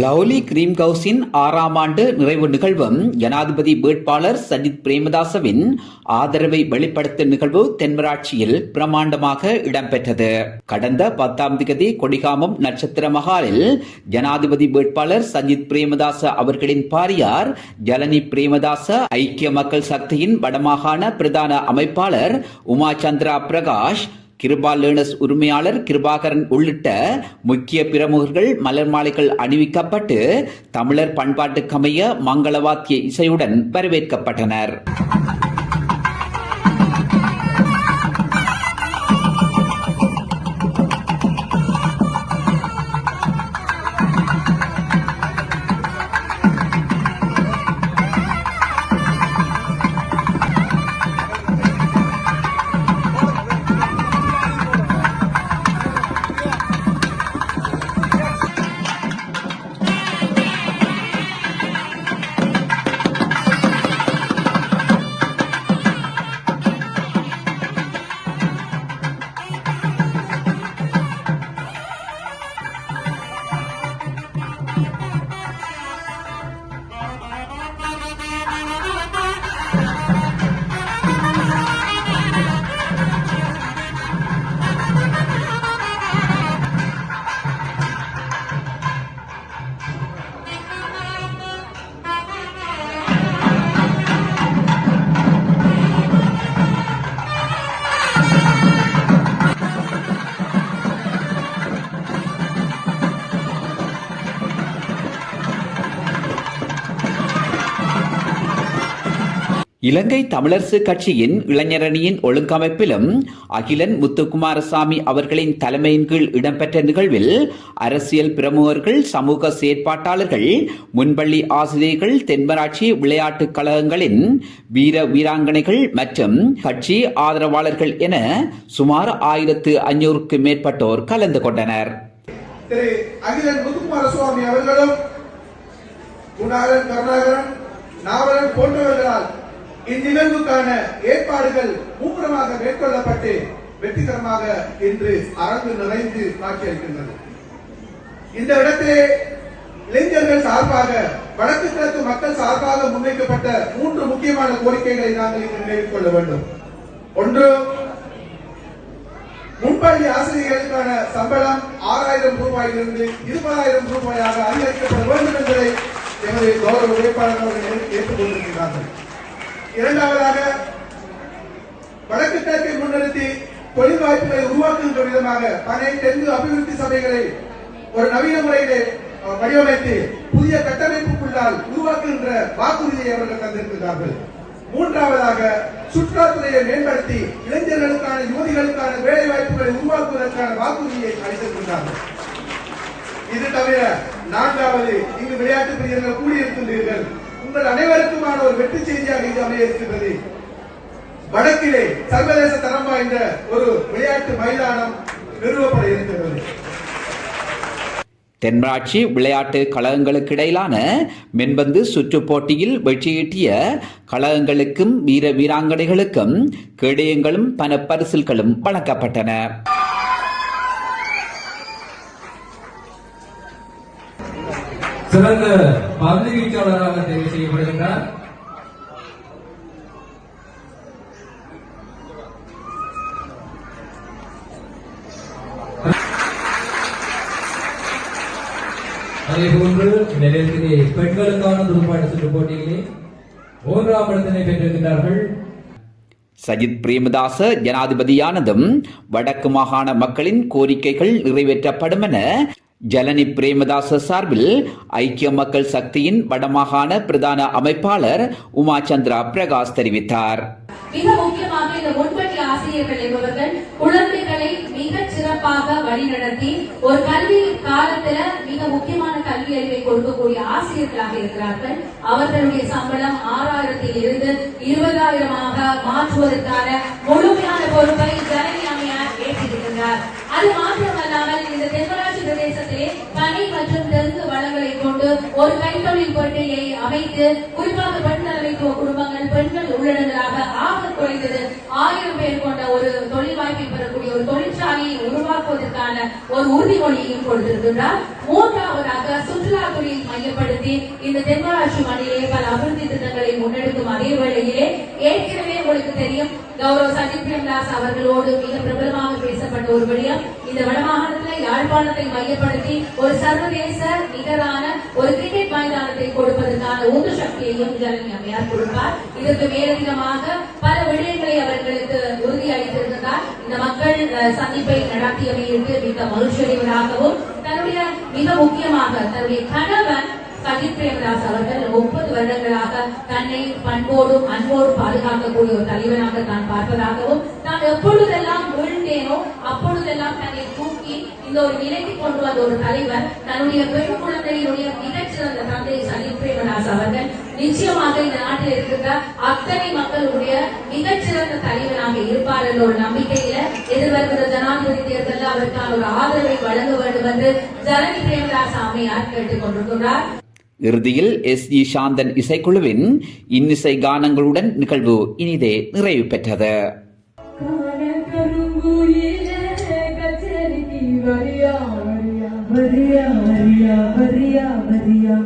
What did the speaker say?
Lovely cream கவுஸின் ஆறாம் ஆண்டு நிறைவு நிகழ்வும் ஜனாதிபதி வேட்பாளர் சஜித் பிரேமதாசவின் ஆதரவை வெளிப்படுத்தும் நிகழ்வு தென்மராட்சியில் பிரமாண்டமாக இடம்பெற்றது. கடந்த பத்தாம் திகதி கொடிகாமம் நட்சத்திர மகாலில் ஜனாதிபதி வேட்பாளர் சஜித் பிரேமதாச அவர்களின் பாரியார் ஜலனி பிரேமதாச ஐக்கிய மக்கள் சக்தியின் வடமாகாண பிரதான அமைப்பாளர் உமா சந்திரா பிரகாஷ் கிருபா லேர்னர்ஸ் உரிமையாளர் கிருபாகரன் உள்ளிட்ட முக்கிய பிரமுகர்கள் மலர் மாலைகள் அணிவிக்கப்பட்டு தமிழர் பண்பாட்டுக்கமைய மங்களவாத்திய இசையுடன் வரவேற்கப்பட்டனர். இலங்கை தமிழரசு கட்சியின் இளைஞரணியின் ஒழுங்கமைப்பிலும் அகிலன் முத்துக்குமாரசாமி அவர்களின் தலைமையின் கீழ் இடம்பெற்ற நிகழ்வில் அரசியல் பிரமுகர்கள் சமூக செயற்பாட்டாளர்கள் முன்பள்ளி ஆசிரியர்கள் தென்மராட்சி விளையாட்டுக் கழகங்களின் வீர வீராங்கனைகள் மற்றும் கட்சி ஆதரவாளர்கள் என சுமார் ஆயிரத்து ஐநூறுக்கு மேற்பட்டோர் கலந்து கொண்டனர். திரு அகிலன் முத்துக்குமாரசுவாமி அவர்களும் கருணாகரன் நாவலன் போன்றவர்களால் இந்நிகழ்வுக்கான ஏற்பாடுகள் மும்முரமாக மேற்கொள்ளப்பட்டு வெற்றிகரமாக இன்று அரங்கு நிறைந்து காட்சியளிக்கின்றது. இந்த இடத்திலே இளைஞர்கள் சார்பாக வடக்கு கிழக்கு மக்கள் சார்பாக முன்வைக்கப்பட்ட மூன்று முக்கியமான கோரிக்கைகளை நாங்கள் இங்கு கொள்ள வேண்டும். ஒன்று முன்பள்ளி ஆசிரியர்களுக்கான சம்பளம் ஆறாயிரம் ரூபாயிலிருந்து இருபதாயிரம் ரூபாயாக அதிகரிக்கப்பட வேண்டும் என்பதை எமது கௌரவ வேட்பாளர் அவர்கள் ஏற்றுக்கொண்டிருக்கிறார்கள் இரண்டாவதாக வடக்கு கிழக்கை முன்னிறுத்தி தொழில் வாய்ப்புகளை உருவாக்குகின்ற விதமாக பனை தெங்கு அபிவிருத்தி சபைகளை ஒரு நவீன முறையிலே வடிவமைத்து புதிய கட்டமைப்புக்குள்ளால் உருவாக்குகின்ற வாக்குறுதியை அவர்கள் தந்திருக்கிறார்கள் மூன்றாவதாக சுற்றுலாத்துறையை மேம்படுத்தி இளைஞர்களுக்கான யுவதிகளுக்கான வேலை வாய்ப்புகளை உருவாக்குவதற்கான வாக்குறுதியை அளித்திருக்கிறார்கள் இது தவிர நான்காவது இங்கு விளையாட்டு பிரியர்கள் கூடியிருக்கின்றீர்கள். உங்கள் அனைவருக்குமான ஒரு வெற்றி செய்தியாக இது அமைய இருக்கிறது வடக்கிலே சர்வதேச தரம் வாய்ந்த ஒரு விளையாட்டு மைதானம் நிறுவப்பட இருக்கிறது தென்மராட்சி விளையாட்டு கழகங்களுக்கு இடையிலான மென்பந்து சுற்று போட்டியில் வெற்றியீட்டிய கழகங்களுக்கும் வீர வீராங்கனைகளுக்கும் கேடயங்களும் பண பரிசில்களும் வழங்கப்பட்டன. சிறந்த பந்துவீச்சாளராக தேர்வு செய்யப்படுகின்றார். அதே போன்று இந்த பெண்களுக்கான துடுப்பாட்ட சுற்று போட்டியிலே மூன்றாம் இடத்தினை பெற்றிருக்கிறார்கள் சஜித் பிரேமதாச ஜனாதிபதியானதும் வடக்கு மாகாண மக்களின் கோரிக்கைகள் நிறைவேற்றப்படும் என ஜலனி பிரேமதாச சார்பில் ஐக்கிய மக்கள் சக்தியின் வடமாகாண பிரதான அமைப்பாளர் உமா சந்திரா பிரகாஷ் தெரிவித்தார். மிக முக்கியமாக இந்த முன்பள்ளி ஆசிரியர்கள் என்பவர்கள் குழந்தைகளை மிக சிறப்பாக வழிநடத்தி ஒரு கல்வி காலத்துல மிக முக்கியமான கல்வி அறிவை கொடுக்கக்கூடிய ஆசிரியர்களாக இருக்கிறார்கள். அவர்களுடைய சம்பளம் ஆறாயிரத்தில் இருந்து இருபதாயிரமாக மாற்றுவதற்கான முழுமையான பொறுப்பை ஜனனி ஏற்றிருக்கிறார் அது மாத்திரமல்லாமல் இந்த தென்மராட்சி பிரதேசத்திலே பனை மற்றும் தெங்கு வளங்களை கொண்டு ஒரு கைத்தொழில் கொள்கையை அமைத்து குறிப்பாக பெண் தலைமைத்துவ குடும்பங்கள் பெண்கள் உள்ளடங்களாக ஆக குறைந்தது ஆயிரம் பேர் கொண்ட ஒரு தொழில் வாய்ப்பை பெறக்கூடிய ஒரு தொழிற்சாலையை உருவாக்குவதற்கான ஒரு உறுதிமொழியையும் கொடுத்திருக்கின்றார். மூன்றாவதாக சுற்றுலாத்துறை மையப்படுத்தி இந்த தென்மராட்சி மண்ணிலே பல அபிவிருத்தி திட்டங்களை முன்னெடுக்கும் அதே வேளையிலே ஏற்கனவே உங்களுக்கு தெரியும் கௌரவ சஜித் பிரேமதாஸ் அவர்களோடு மிக பிரபலமாக பேசப்பட்ட ஒரு விடயம். இந்த வடமாகாணத்தில் யாழ்ப்பாணத்தை மையப்படுத்தி ஒரு சர்வதேச நிகரான ஒரு கிரிக்கெட் மைதானத்தை கொடுப்பதற்கான உந்து சக்தியையும் ஜனனி அம்மையார் கொடுப்பார். இதற்கு மேலதிகமாக பல விடயங்களை அவர்களுக்கு உறுதி அளித்திருந்தார் இந்த மக்கள் சந்திப்பை நடத்தியமையிற்கு மிக மகிழ்ச்சியடைவதாகவும் தன்னுடைய மிக முக்கியமாக தன்னுடைய கணவன் சஜித் பிரேமதாஸ் அவர்கள் முப்பது வருடங்களாக தன்னை பண்போடும் அன்போடு பாதுகாக்கக்கூடிய ஒரு தலைவனாக தான் பார்ப்பதாகவும் நான் எப்பொழுதெல்லாம் விழுந்தேனோ அப்பொழுதெல்லாம் தன்னை தூக்கி இந்த ஒரு நிலைக்கு கொண்டு வந்த ஒரு தலைவர் தன்னுடைய பெண் குழந்தையினுடைய மிகச்சிறந்த தந்தை சஜித் பிரேமதாஸ் அவர்கள் நிச்சயமாக இந்த நாட்டில் இருக்கிற அத்தனை மக்களுடைய மிகச்சிறந்த தலைவனாக இருப்பார் என்ற ஒரு நம்பிக்கையில எதிர்வருகிற ஜனாதிபதி தேர்தலில் அவருக்கான ஒரு ஆதரவை வழங்க வேண்டும் என்று ஜனனி பிரேமதாஸ் அம்மையார் கேட்டுக் கொண்டிருக்கிறார் இறுதியில் எஸ் ஜி சாந்தன் இசைக்குழுவின் இன்னிசை கானங்களுடன் நிகழ்வு இனிதே நிறைவு பெற்றது. வரியா வரியா வரியா வரியா வரியா.